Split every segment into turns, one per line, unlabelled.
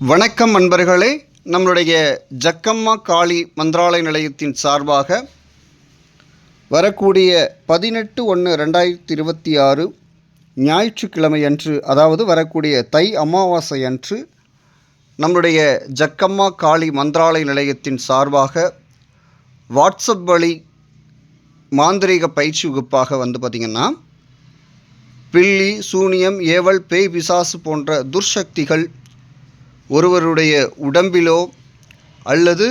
வணக்கம் அன்பர்களே. நம்மளுடைய ஜக்கம்மா காளி மந்திராலய நிலையத்தின் சார்பாக வரக்கூடிய பதினெட்டு ஒன்று ரெண்டாயிரத்தி இருபத்தி ஆறு ஞாயிற்றுக்கிழமை அன்று அதாவது வரக்கூடிய தை அமாவாசை அன்று நம்முடைய ஜக்கம்மா காளி மந்திராலய நிலையத்தின் சார்பாக வாட்ஸ்அப் வழி மாந்திரீக பயிற்சி வகுப்பாக வந்து பார்த்திங்கன்னா பில்லி சூனியம் ஏவல் பேய் பிசாசு போன்ற துர்சக்திகள் ஒருவருடைய உடம்பிலோ அல்லது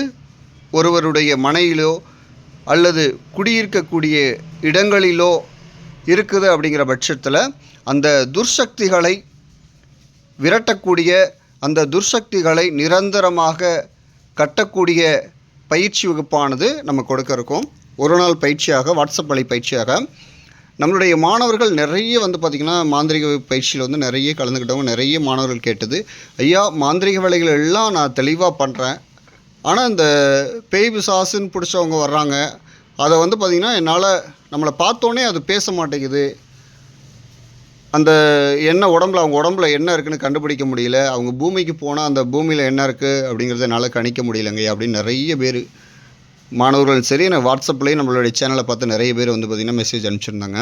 ஒருவருடைய மனையிலோ அல்லது குடியிருக்கக்கூடிய இடங்களிலோ இருக்குது அப்படிங்கிற பட்சத்தில் அந்த துர்சக்திகளை விரட்டக்கூடிய அந்த துர்சக்திகளை நிரந்தரமாக கட்டக்கூடிய பயிற்சி வகுப்பானது நம்ம கொடுக்க இருக்கோம் ஒரு நாள் பயிற்சியாக வாட்ஸ்அப் வழி பயிற்சியாக நம்மளுடைய மாணவர்கள் நிறைய வந்து பார்த்திங்கன்னா மாந்திரிக பயிற்சியில் வந்து நிறைய கலந்துக்கிட்டவங்க நிறைய மாணவர்கள் கேட்டது ஐயா மாந்திரிக வேலைகள் எல்லாம் நான் தெளிவாக பண்ணுறேன் ஆனால் இந்த பேய் பிசாசுன்னு பிடிச்சவங்க வர்றாங்க. அதை வந்து பார்த்திங்கன்னா என்னால் நம்மளை பார்த்தோன்னே அது பேச மாட்டேங்குது. அந்த என்ன உடம்புல அவங்க உடம்புல என்ன இருக்குன்னு கண்டுபிடிக்க முடியல. அவங்க பூமிக்கு போனால் அந்த பூமியில் என்ன இருக்குது அப்படிங்கிறத என்னால் கணிக்க முடியலங்க அப்படின்னு நிறைய பேர் மாணவர்கள் சரி நான் வாட்ஸ்அப்லேயும் நம்மளுடைய சேனலை பார்த்து நிறைய பேர் வந்து பார்த்திங்கன்னா மெசேஜ் அனுப்பிச்சிருந்தாங்க.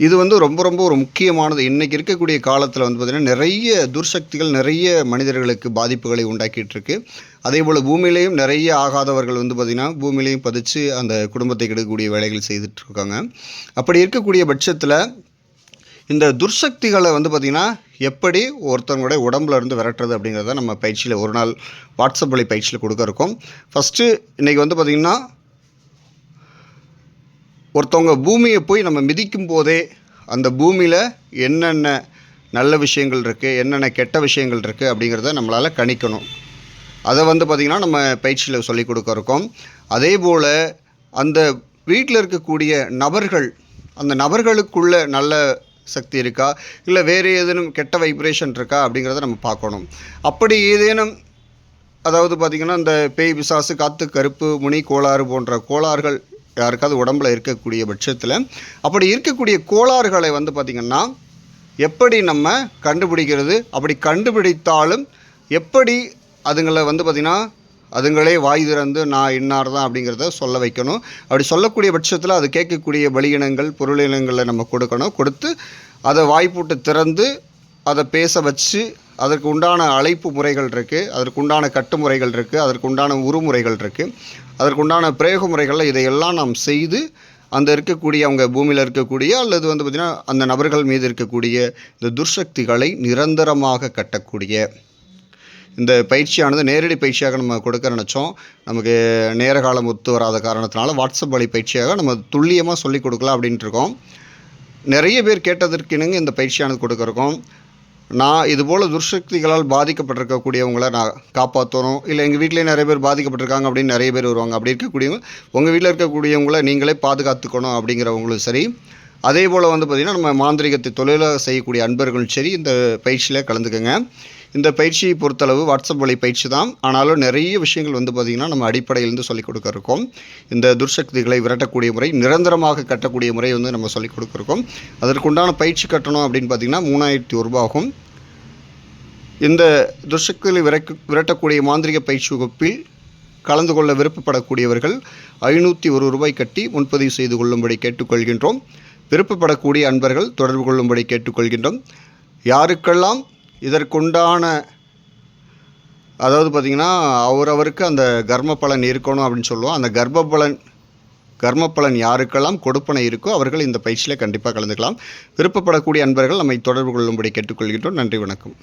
இது வந்து ரொம்ப ரொம்ப ஒரு முக்கியமானது. இன்றைக்கி இருக்கக்கூடிய காலத்தில் வந்து பார்த்திங்கன்னா நிறைய துர்சக்திகள் நிறைய மனிதர்களுக்கு பாதிப்புகளை உண்டாக்கிட்டு இருக்கு அதே போல் பூமியிலையும் நிறைய ஆகாதவர்கள் வந்து பார்த்திங்கன்னா பூமியிலையும் பதிச்சு அந்த குடும்பத்தை கெடுக்கக்கூடிய வேலைகள் செய்துட்ருக்காங்க அப்படி இருக்கக்கூடிய பட்சத்தில் இந்த துர்சக்திகளை வந்து பார்த்திங்கன்னா எப்படி ஒருத்தவங்களுடைய உடம்புல இருந்து விரட்டுறது அப்படிங்கிறத நம்ம பயிற்சியில் ஒரு நாள் வாட்ஸ்அப் வழி பயிற்சியில் கொடுக்க இருக்கோம். ஃபஸ்ட்டு இன்றைக்கி வந்து பார்த்திங்கன்னா ஒருத்தவங்க பூமியை போய் நம்ம மிதிக்கும் போதே அந்த பூமியில் என்னென்ன நல்ல விஷயங்கள் இருக்குது என்னென்ன கெட்ட விஷயங்கள் இருக்குது அப்படிங்கிறத நம்மளால் கணிக்கணும். அதை வந்து பார்த்திங்கன்னா நம்ம பயிற்சியில் சொல்லிக் கொடுக்க இருக்கோம். அதே போல் அந்த வீட்டில் இருக்கக்கூடிய நபர்கள் அந்த நபர்களுக்குள்ள நல்ல சக்தி இருக்கா? இல்லை வேறு ஏதேனும் கெட்ட வைப்ரேஷன் இருக்கா? அப்படிங்கிறத நம்ம பார்க்கணும். அப்படி ஏதேனும் அதாவது பார்த்திங்கன்னா இந்த பேய் பிசாசு காத்து கருப்பு முனி கோளாறு போன்ற கோளாறுகள் யாருக்காவது உடம்புல இருக்கக்கூடிய பட்சத்தில் அப்படி இருக்கக்கூடிய கோளாறுகளை வந்து பார்த்திங்கன்னா எப்படி நம்ம கண்டுபிடிக்கிறது? அப்படி கண்டுபிடித்தாலும் எப்படி அதுங்களை வந்து பார்த்திங்கன்னா அதுங்களே வாய் திறந்து நான் இன்னார் தான் அப்படிங்கிறத சொல்ல வைக்கணும். அப்படி சொல்லக்கூடிய பட்சத்தில் அது கேட்கக்கூடிய பலியினங்கள் பொருளினங்களை நம்ம கொடுக்கணும். கொடுத்து அதை வாய்ப்பூட்டு திறந்து அதை பேச வச்சு அதற்கு உண்டான அழைப்பு முறைகள் இருக்குது அதற்கு உண்டான கட்டுமுறைகள் இருக்குது அதற்கு உண்டான உருமுறைகள் இருக்குது அதற்கு உண்டான பிரயோக முறைகளில் இதையெல்லாம் நாம் செய்து அந்த இருக்கக்கூடிய அவங்க பூமியில் இருக்கக்கூடிய அல்லது வந்து பார்த்திங்கன்னா அந்த நபர்கள் மீது இருக்கக்கூடிய இந்த துர்சக்திகளை நிரந்தரமாக கட்டக்கூடிய இந்த பயிற்சியானது நேரடி பயிற்சியாக நம்ம கொடுக்க நினச்சோம். நமக்கு நேர காலம் ஒத்து வராத காரணத்தினால வாட்ஸ்அப் வழி பயிற்சியாக நம்ம துல்லியமாக சொல்லிக் கொடுக்கலாம் அப்படின்ட்டு இருக்கோம். நிறைய பேர் கேட்டதற்கினுங்க இந்த பயிற்சியானது கொடுக்குறோம். நான் இதுபோல் துர்சக்திகளால் பாதிக்கப்பட்டிருக்கக்கூடியவங்கள நான் காப்பாற்றணும் இல்லை எங்கள் வீட்டிலே நிறைய பேர் பாதிக்கப்பட்டிருக்காங்க அப்படின்னு நிறைய பேர் வருவாங்க. அப்படி இருக்கக்கூடியவங்க உங்கள் வீட்டில் இருக்கக்கூடியவங்கள நீங்களே பாதுகாத்துக்கணும் அப்படிங்கிறவங்களும் சரி. அதே போல் வந்து பார்த்திங்கன்னா நம்ம மாந்திரிகத்தை தொழிலாக செய்யக்கூடிய அன்பர்களும் சரி இந்த பயிற்சியில் கலந்துக்கங்க. இந்த பயிற்சியை பொறுத்தளவு வாட்ஸ்அப் வழி பயிற்சி தான். ஆனாலும் நிறைய விஷயங்கள் வந்து பார்த்திங்கன்னா நம்ம அடிப்படையிலேருந்து சொல்லிக் கொடுக்க இருக்கோம் இந்த துர்சக்திகளை விரட்டக்கூடிய முறை நிரந்தரமாக கட்டக்கூடிய முறை வந்து நம்ம சொல்லிக் கொடுக்குறோம். அதற்குண்டான பயிற்சி கட்டணம் அப்படின்னு பார்த்திங்கன்னா மூணாயிரத்தி ஒரு ரூபாகும் இந்த துர்சக்திகளை விரக்க விரட்டக்கூடிய மாந்திரிக பயிற்சி வகுப்பில் கலந்து கொள்ள விருப்பப்படக்கூடியவர்கள் ஐநூற்றி ஒரு ரூபாய் கட்டி முன்பதிவு செய்து கொள்ளும்படி கேட்டுக்கொள்கின்றோம். விருப்பப்படக்கூடிய அன்பர்கள் தொடர்பு கொள்ளும்படி கேட்டுக்கொள்கின்றோம். யாருக்கெல்லாம் இதற்குண்டான அதாவது பார்த்திங்கன்னா அவரவருக்கு அந்த கர்ம பலன் இருக்கணும் அப்படின்னு சொல்லுவோம். அந்த கர்ப்ப பலன் கர்ம பலன் யாருக்கெல்லாம் கொடுப்பனை இருக்கோ அவர்கள் இந்த பயிற்சியில் கண்டிப்பாக கலந்துக்கலாம். விருப்பப்படக்கூடிய அன்பர்கள் நம்மை தொடர்பு கொள்ளும்படி கேட்டுக்கொள்கின்றோம். நன்றி வணக்கம்.